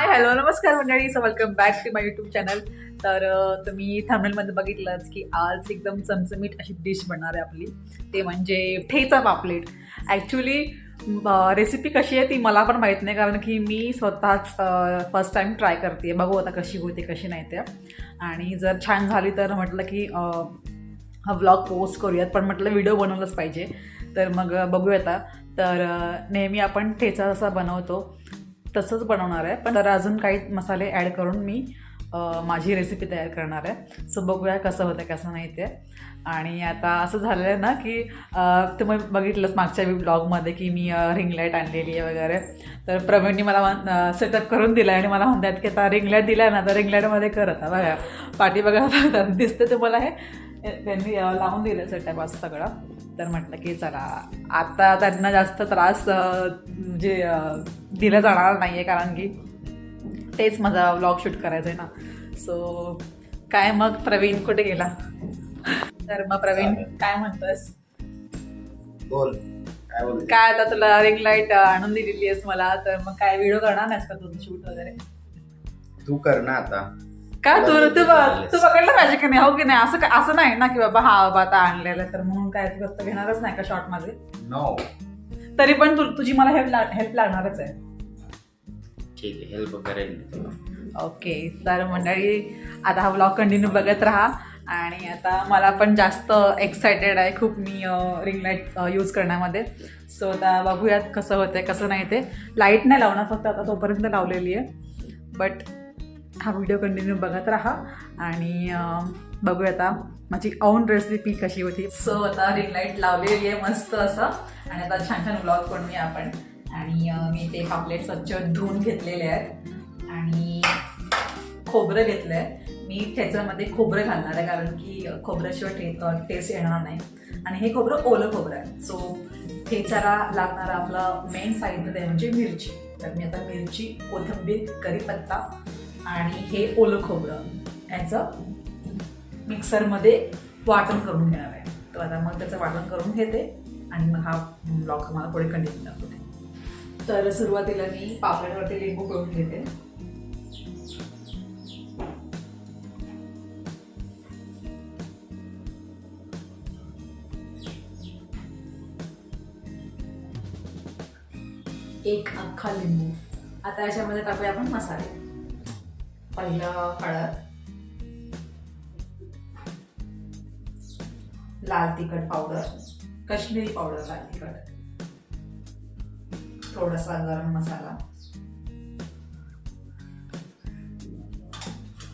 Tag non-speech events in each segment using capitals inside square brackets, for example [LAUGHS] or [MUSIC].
हाय hello नमस्कार मंडळी. So welcome back to my YouTube channel तर तुम्ही थांबनेलमध्ये बघितलंच की आज एकदम चमचमीट अशी डिश बनणार आहे आपली. ते म्हणजे ठेचा पापलेट. ॲक्च्युली रेसिपी कशी आहे ती मला पण माहीत नाही कारण की मी स्वतःच फर्स्ट टाईम ट्राय करते बघू आता कशी होते कशी नाही त्या आणि जर छान झाली तर म्हटलं की हा व्लॉग पोस्ट करूयात. पण म्हटलं व्हिडिओ बनवलंच पाहिजे. तर मग बघूया आता. तर नेहमी आपण ठेचा जसा बनवतो. तसंच बनवणार आहे. पण तर अजून काही मसाले ॲड करून मी माझी रेसिपी तयार करणार आहे. सो बघूया कसं होतं कसं नाही ते. आणि आता असं झालेलं आहे ना की तुम्ही बघितलंच मागच्या ब्लॉगमध्ये की मी रिंग लाइट आणलेली आहे वगैरे. तर प्रवीणनी मला सेटअप करून दिला आणि मला म्हणतात की आता रिंग लाइट दिला ना तर रिंग लाईटमध्ये कर आता. बघा पाठी बघा आता [LAUGHS] दिसतं तुम्हाला हे. त्यांनी लावून दिलं सेटअप असं सगळं. तर म्हटलं की चला आता त्यांना जास्त त्रास जे म्हणजे दिला जाणार नाही आहे कारण की तेच माझा व्लॉग शूट करायचं आहे ना. सो काय मग प्रवीण कुठे गेला? तर मग प्रवीण काय म्हणतोस? बोल. काय आता तुला रिंग लाइट आणून दिलेली आहेस मला तर मग काय व्हिडिओ करणार नाहीस का तुझं शूट वगैरे? तू कर ना आता. काय तू? तू तू पकडलं पाहिजे की नाही? हो की नाही? असं असं नाही ना की बाबा हा बाबा आता आणलेलं तर म्हणून काय तू फक्त घेणारच नाही का शॉर्टमध्ये? नो तरी पण तु, तुझी मला हेल्प हेल्प लागणारच आहे. ठीक आहे हेल्प करेल मी तुला ओके तर मंडळी आता हा ब्लॉग कंटिन्यू बघत राहा. आणि आता मला पण जास्त एक्सायटेड आहे खूप मी रिंग लाइट यूज करण्यामध्ये. सो आता बघूयात कसं होतंय कसं नाही ते. लाइट नाही लावणार फक्त आता तोपर्यंत लावलेली आहे. बट हा व्हिडिओ कंटिन्यू बघत राहा. आणि बघूया आता माझी ओन रेसिपी कशी होती. सो आता रिंग लाइट लावलेली आहे मस्त असं. आणि आता छान छान पण बनवूया आपण. आणि मी ते पापलेट स्वच्छ धुवून घेतलेले आहेत. आणि खोबरं घेतलं आहे मी ठेच्यामध्ये खोबरं घालणार आहे कारण की खोबऱ्याशिवाय टे टेस्ट येणार नाही. आणि हे खोबरं ओलं खोबरं आहे. सो ठेचाला लागणारा आपला मेन साहित्य ते म्हणजे मिरची. तर मी आता मिरची कोथिंबीर कढीपत्ता आणि हे ओलं खोबरं याचं मिक्सरमध्ये वाटण करून घेणार आहे. तर आता मग त्याचं वाटण करून घेते आणि मग हा ब्लॉग मला पुढे कंटिन्यू दाखवते. तर सुरुवातीला मी पापड्यावरती लिंबू करून घेते. एक अख्खा लिंबू. आता याच्यामध्ये टाकूया आपण मसाले. पहिला हळद लाल तिखट पावडर काश्मीरी पावडर लाल तिखट. थोडासा गरम मसाला.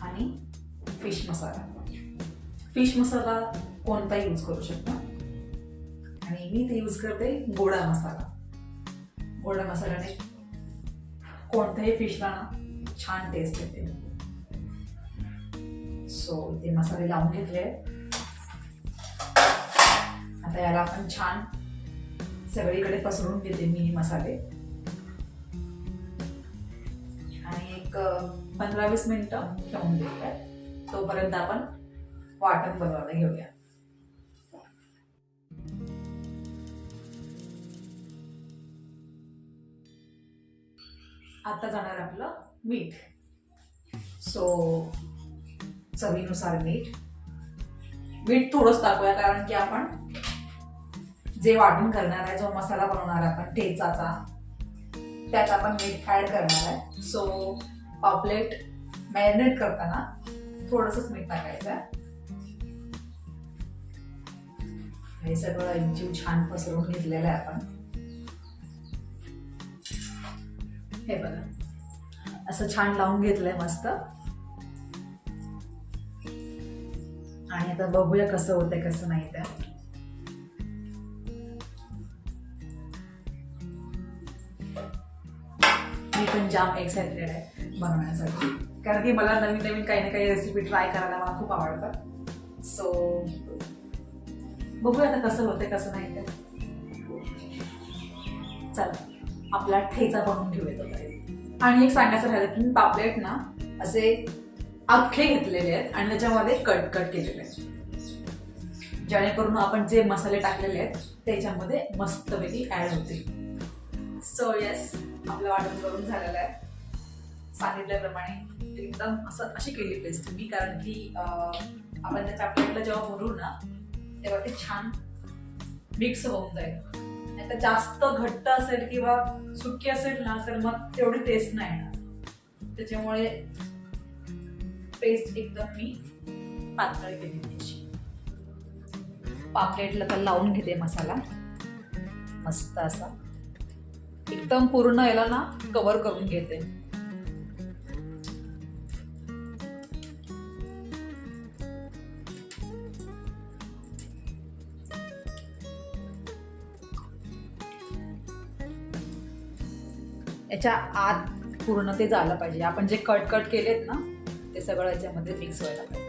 आणि फिश मसाला. फिश मसाला कोणता यूज करू शकता. आणि मी ते यूज करते गोडा मसाला. गोडा मसाल्याने कोणत्याही फिशला ना छान टेस्ट येते. सो ते मसाले लावून घेतले. आता याला आपण छान सगळीकडे पसरून घेते मी मसाले. आणि एक पंधरा वीस मिनिटं ठेवून देऊया तोपर्यंत आपण वाटण बनवायला घेऊया. आता जाणार आपलं मीठ. सो चवीनुसार मीठ. मीठ थोडंच टाकूया कारण की आपण जे वाटण करणार आहे जो मसाला बनवणार आहे आपण ठेचाचा त्यात आपण मीठ ऍड करणार आहे. सो पापलेट मॅरिनेट करताना थोडंसंच मीठ टाकायचं आहे. हे सगळं जीव छान पसरवून घेतलेलं आहे आपण. हे बघा. असं छान लावून घेतलंय मस्त. आणि आता बघूया कसं होतंय कसं नाही त्या पण जाम एक्सायटेड आहे बनवण्यासाठी. कारण की मला नवीन नवीन काही ना काही रेसिपी ट्राय करायला मला खूप आवडतात सो बघूया आता कसं होतंय कसं नाही ते चला आपला ठेचा बनवून घेऊया आणि एक सांगायचं राहिलं की मी पापलेट ना असे अख्खे घेतलेले आहेत आणि त्याच्यामध्ये कट कट केलेले आहेत. जेणेकरून आपण जे मसाले टाकलेले आहेत त्याच्यामध्ये मस्तपैकी ऍड होतील. सो येस आपलं वाटण करून झालेलं आहे. सांगितल्याप्रमाणे एकदम असं अशी केली पेस्ट मी कारण की आपण त्या चॉकलेटला जेव्हा भरू ना तेव्हा ते छान मिक्स होऊन जाईल. नाही तर जास्त घट्ट असेल किंवा सुकी असेल ना तर मग तेवढी टेस्ट नाही येणार. त्याच्यामुळे पेस्ट एकदम मी पातळ केली त्याची. पापलेटला तर लावून घेते मसाला. मस्त असा. एकदम पूर्ण याला ना कव्हर करून घेते. याच्या आत पूर्ण ते झालं पाहिजे. आपण जे कट कट केलेत ना ते सगळं याच्यामध्ये मिक्स व्हायला पाहिजे.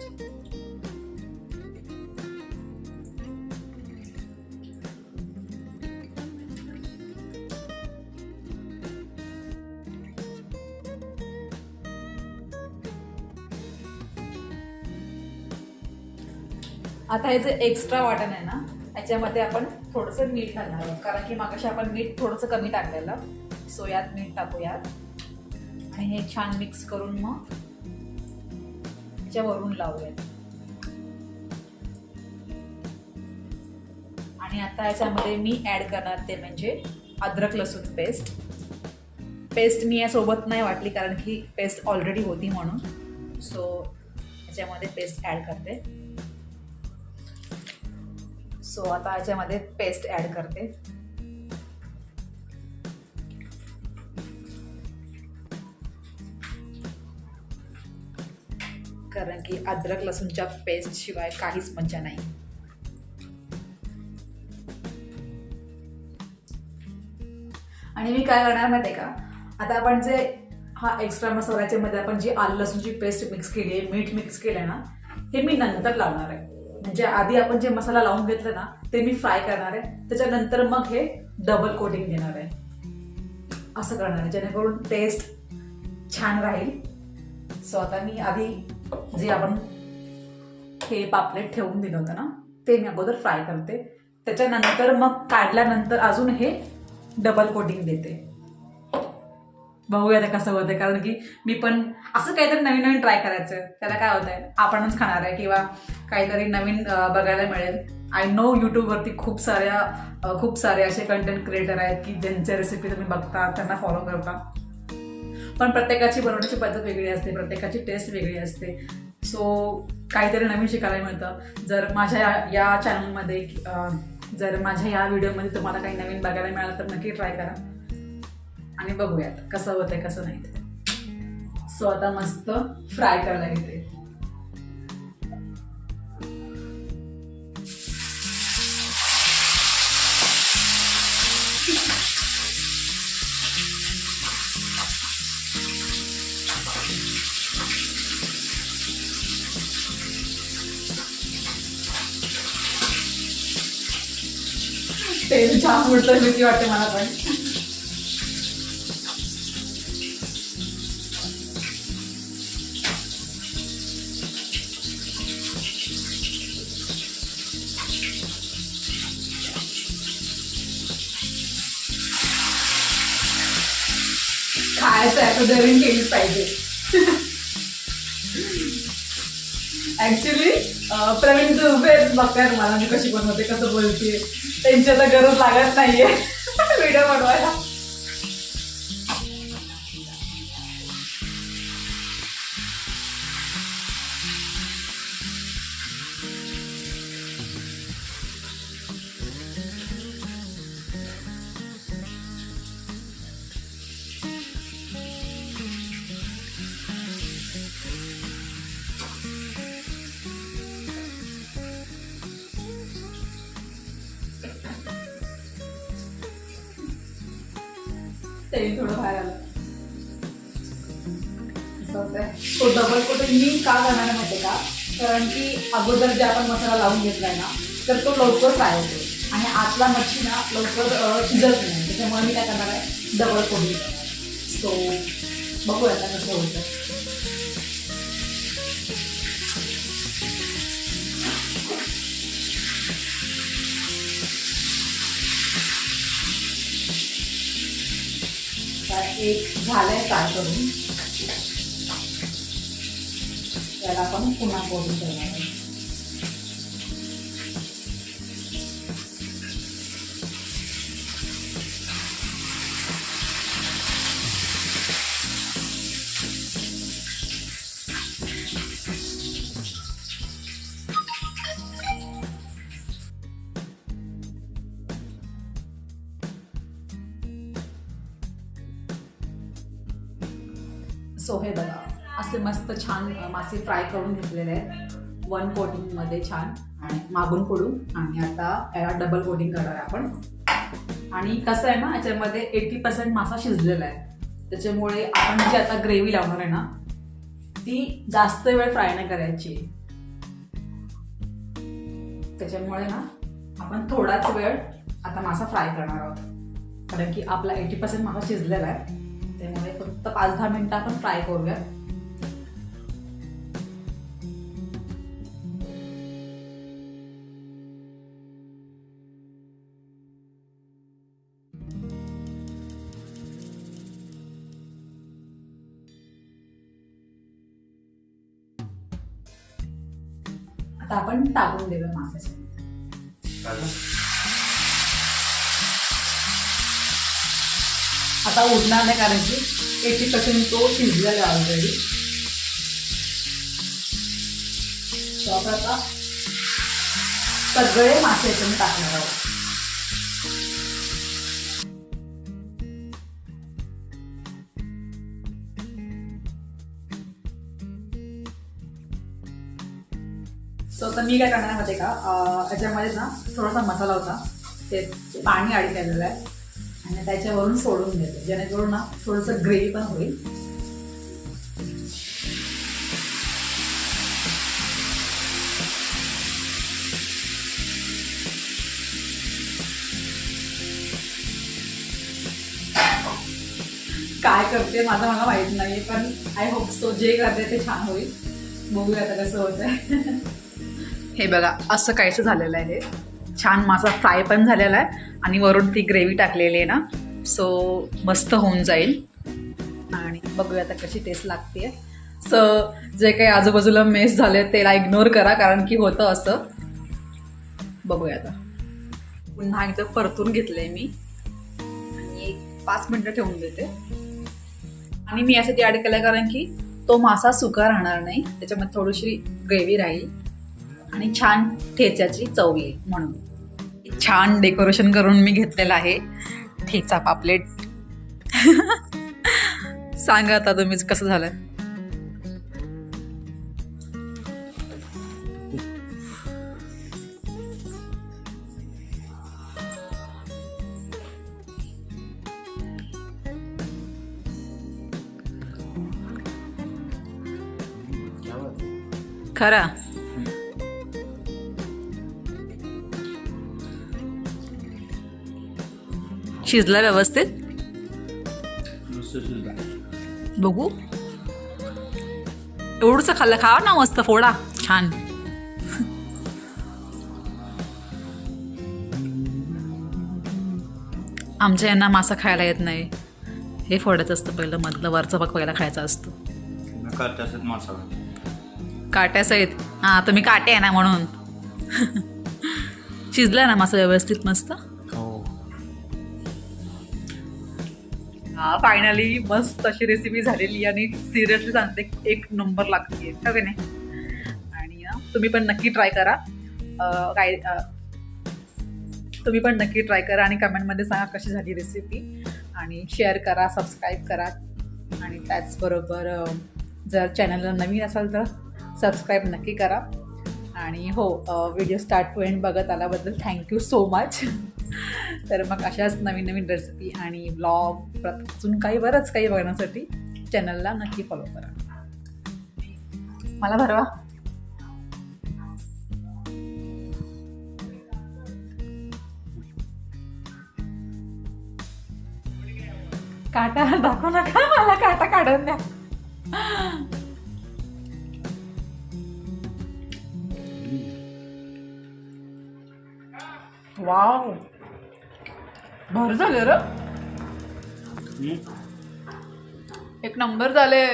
आता हे जे एक्स्ट्रा वाटण आहे ना याच्यामध्ये आपण थोडंसं मीठ घालणार आहोत. कारण की मागाशी आपण मीठ थोडंसं कमी टाकलेलं. सो यात मीठ टाकूयात. आणि हे छान मिक्स करून मग त्याच्यावरून लावूयात. आणि आता याच्यामध्ये मी ऍड करणार ते म्हणजे अद्रक लसूण पेस्ट पेस्ट मी यासोबत नाही वाटली कारण की पेस्ट ऑलरेडी होती म्हणून. सो याच्यामध्ये पेस्ट ऍड करते. सो आता याच्यामध्ये पेस्ट ऍड करते. कारण की अद्रक लसूणच्या पेस्ट शिवाय काहीच मज्जा नाही. आणि मी काय करणार माहिती का? आता आपण जे हा एक्स्ट्रा मसाल्याच्या मध्ये आपण जी आलं लसूणची पेस्ट मिक्स केली आहे मीठ मिक्स केलं ना हे मी नंतर लावणार आहे. म्हणजे आधी आपण जे मसाला लावून घेतलं ना ते मी फ्राय करणार आहे. त्याच्यानंतर मग हे डबल कोटिंग देणार आहे. असं करणार आहे जेणेकरून टेस्ट छान राहील. सो आता मी आधी जे आपण हे पापलेट ठेवून दिलं होतं ना ते मी अगोदर फ्राय करते. त्याच्यानंतर मग काढल्यानंतर अजून हे डबल कोटिंग देते. बघूया आता कसं होतंय. कारण की मी पण असं काहीतरी नवीन नवीन ट्राय करायचं. त्याला काय होतंय? आपणच खाणार आहे किंवा काहीतरी नवीन बघायला मिळेल. आय नो यूट्यूबवरती खूप साऱ्या खूप सारे असे कंटेंट क्रिएटर आहेत की ज्यांच्या रेसिपी तुम्ही बघता त्यांना फॉलो करता. पण प्रत्येकाची बनवण्याची पद्धत वेगळी असते प्रत्येकाची टेस्ट वेगळी असते. सो काहीतरी नवीन शिकायला मिळतं. जर माझ्या या- चॅनलमध्ये जर माझ्या या व्हिडिओमध्ये तुम्हाला काही नवीन बघायला मिळालं तर नक्की ट्राय करा. आणि बघूयात कसं होतंय कसं नाही. ते सो आता मस्त फ्राय करायला घेते. तेल छान उडतं भीती वाटते मला पण. खायचं आहे डेअरिंग केलीच पाहिजे. ऍक्च्युली प्रवीण उभे आहेत बघतायत मला मी कशी बनवते कसं बोलते. त्यांची आता गरज लागत नाहीये. [LAUGHS] व्हिडिओ बनवायला. तेल थोडं बाहेर आलं. असं तो डबल कोटिंग मी का करणार माहिती का? कारण की अगोदर जे आपण मसाला लावून घेतलाय ना तर तो लवकर फ्राय होतो. आणि आतला मच्छी ना लवकर शिजत नाही. त्याच्यामुळे मी काय करणार आहे? डबल कोटिंग सो बघूया आता कसं होतं एक झालंय काय करून. त्याला आपण पुन्हा करून देणार बघा असे मस्त छान मासे फ्राय करून घेतलेले आहेत. वन कोटिंगमध्ये छान. आणि मागून पडून आणि आता याला डबल कोटिंग करणार आहे आपण. आणि कसं आहे ना याच्यामध्ये एटी पर्सेंट मासा शिजलेला आहे. त्याच्यामुळे आपण जी आता ग्रेव्ही लावणार आहे ना ती जास्त वेळ फ्राय नाही करायची. त्याच्यामुळे ना आपण थोडाच वेळ आता मासा फ्राय करणार आहोत. कारण की आपला एटी पर्सेंट मासा शिजलेला आहे. त्यामुळे फक्त पाच दहा मिनिटं आपण फ्राय करूया. आता आपण टाकून देऊया मासाच्या आता उडणार नाही कारण की एटी पर्सेंट तो शिजलेला आहे ऑलरेडी आपण आता. सगळे मासे याच्यामध्ये टाकणार आहोत. सो तर मी काय करणार होते माहिती आहे का याच्यामध्ये ना थोडासा मसाला होता. ते पाणी आडी केलेलं आहे. आणि त्याच्यावरून सोडून देते. जेणेकरून ना थोडंसं ग्रेव्ही पण होईल. काय करते माझं मला माहीत नाही पण आय होप सो जे करते ते छान होईल. बघूया आता कसं होतंय. हे बघा असं काहीच झालेलं आहे. छान माझा फ्राय पण झालेला आहे. आणि वरून ती ग्रेव्ही टाकलेली आहे ना सो मस्त होऊन जाईल. आणि बघूया आता कशी टेस्ट लागते. सो जे काही आजूबाजूला मेस झाले त्याला इग्नोर करा कारण की होतं असं. बघूया आता. पुन्हा एकदा परतून घेतलंय मी. आणि एक पाच मिनटं ठेवून देते. आणि मी यासाठी ॲड केलं कारण की तो मासा सुका राहणार नाही. त्याच्यामध्ये थोडीशी ग्रेव्ही राहील. आणि छान ठेच्याची चव येईल म्हणून. छान डेकोरेशन करून मी घेतलेलं आहे. ठेचा पापलेट [LAUGHS] सांगा आता तुम्हीच कसं झालं? खरा. शिजला व्यवस्थित? बघू. एवढंच खाल्लं खावा ना मस्त फोडा. छान. आमच्या यांना मासा खायला येत नाही. हे फोडायचं असतं पहिलं मधलं वरचं भाग पहिला खायचा असतो. करतासच आहेत हां तुम्ही काटे आहे ना म्हणून. [LAUGHS] शिजला ना मासा व्यवस्थित मस्त? फायनली मस्त अशी रेसिपी झालेली आणि सिरियसली सांगते एक नंबर लागते ओके नाही? आणि तुम्ही पण नक्की ट्राय करा. काय तुम्ही पण नक्की ट्राय करा आणि कमेंटमध्ये सांगा कशी झाली रेसिपी आणि शेअर करा सबस्क्राईब करा. आणि त्याचबरोबर जर चॅनलला नवीन असाल तर सबस्क्राईब नक्की करा. आणि हो व्हिडिओ स्टार्ट टू एंड बघत आल्याबद्दल थँक्यू सो मच तर मग अशाच नवीन नवीन रेसिपी आणि ब्लॉग अजून काही बरंच काही बघण्यासाठी चॅनलला नक्की फॉलो करा. मला भरवा. काटा दाखवू नका मला काटा काढून द्या. वाव भर झाले र. एक नंबर झाले.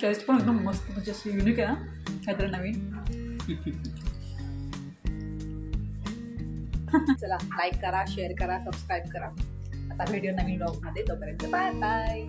टेस्ट पण एकदम मस्त म्हणजे अशी युनिक आहे ना काहीतरी नवीन. [LAUGHS] चला लाईक करा शेअर करा सबस्क्राईब करा. आता व्हिडिओ नवीन ब्लॉगमध्ये तोपर्यंत बाय बाय